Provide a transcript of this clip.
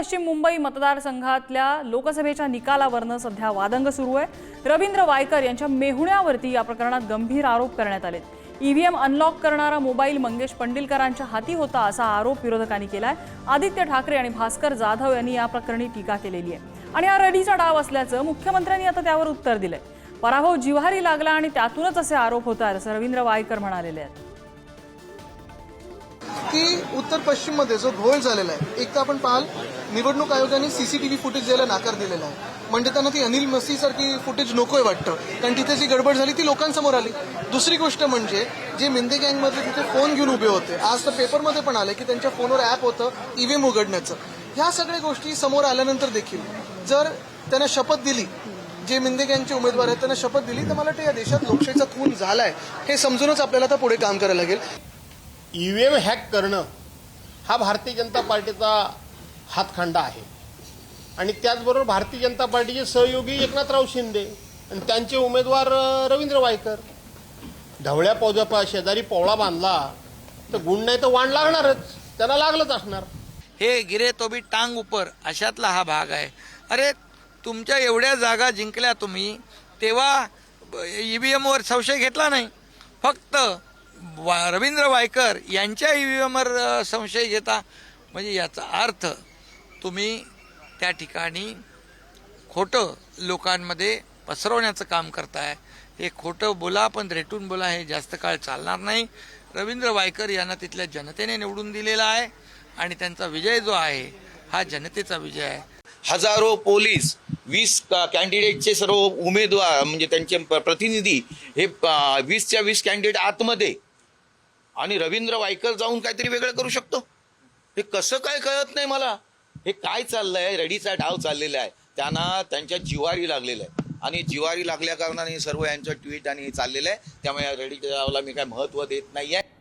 पश्चिम मुंबई मतदारसंघातल्या लोकसभेच्या निकालावरनं सध्या वादंग सुरू आहे. रवींद्र वायकर यांच्या मेहुण्यावरती या प्रकरणात गंभीर आरोप करण्यात आलेत. ईव्हीएम अनलॉक करणारा मोबाईल मंगेश पंडिलकरांच्या हाती होता असा आरोप विरोधकांनी केलाय. आदित्य ठाकरे आणि भास्कर जाधव यांनी या प्रकरणी टीका केलेली आहे. आणि हा रडीचा डाव असल्याचं मुख्यमंत्र्यांनी आता त्यावर उत्तर दिलंय. पराभव जिव्हारी लागला आणि त्यातूनच असे आरोप होत आहेत असं रवींद्र वायकर म्हणालेले आहेत. की उत्तर पश्चिममध्ये जो घोळ झालेला आहे एक तर आपण पाहाल निवडणूक आयोगाने सीसीटीव्ही फुटेज द्यायला नाकार दिलेला आहे. म्हणजे त्यांना ती अनिल मसी सारखी फुटेज नकोय वाटतं. कारण तिथे जी गडबड झाली ती लोकांसमोर आली. दुसरी गोष्ट म्हणजे जे मिंदे गँगमध्ये तिथे फोन घेऊन उभे होते. आज तर पेपरमध्ये पण आले की त्यांच्या फोनवर ॲप होतं ईव्हीएम उघडण्याचं. ह्या सगळ्या गोष्टी समोर आल्यानंतर देखील जर त्यांना शपथ दिली जे मिंदे गँगचे उमेदवार आहेत त्यांना शपथ दिली तर मला वाटतं या देशात लोकशाहीचा खून झालाय. हे समजूनच आपल्याला आता पुढे काम करायला लागेल. ईव्हीएम हॅक करणं हा भारतीय जनता पार्टीचा हातखंडा आहे. आणि त्याचबरोबर भारतीय जनता पार्टीचे सहयोगी एकनाथराव शिंदे आणि त्यांचे उमेदवार रवींद्र वायकर. ढवळ्या पौजापा शेजारी पोवळा बांधला तर गुण नाही तर वाण लागणारच. त्यांना लागलंच असणार. हे गिरे तो टांग उपर अशातला हा भाग आहे. अरे तुमच्या एवढ्या जागा जिंकल्या तुम्ही तेव्हा ई व्ही एमवर संशय घेतला नाही. फक्त वा- रवींद्र वायकर यांच्या ई व्ही एमवर संशय घेता. म्हणजे याचा अर्थ तुम्ही त्या ठिकाणी खोटं लोकांमध्ये पसरवण्याचं काम करताय. हे खोटं बोला पण रेटून बोला हे जास्त काळ चालणार नाही. रवींद्र वायकर यांना तिथल्या जनतेने निवडून दिलेला आहे आणि त्यांचा विजय जो आहे हा जनतेचा विजय आहे. हजारो पोलीस वीस कॅन्डिडेटचे सर्व उमेदवार म्हणजे त्यांचे प- प्रतिनिधी हे वीसच्या वीस कॅन्डिडेट आतमध्ये. आणि रवींद्र वायकर जाऊन काहीतरी वेगळं करू शकतो? हे कसं काय कळत नाही मला? हे काय चाललंय? रेडीचा डाव चाललेला आहे. त्यांना त्यांच्या जिवारी लागलेलं आहे. आणि जिवारी लागल्या कारणाने सर्व यांचं ट्विट आणि चाललेलं आहे. त्यामुळे या रडीच्या डावाला मी काय महत्त्व देत नाही आहे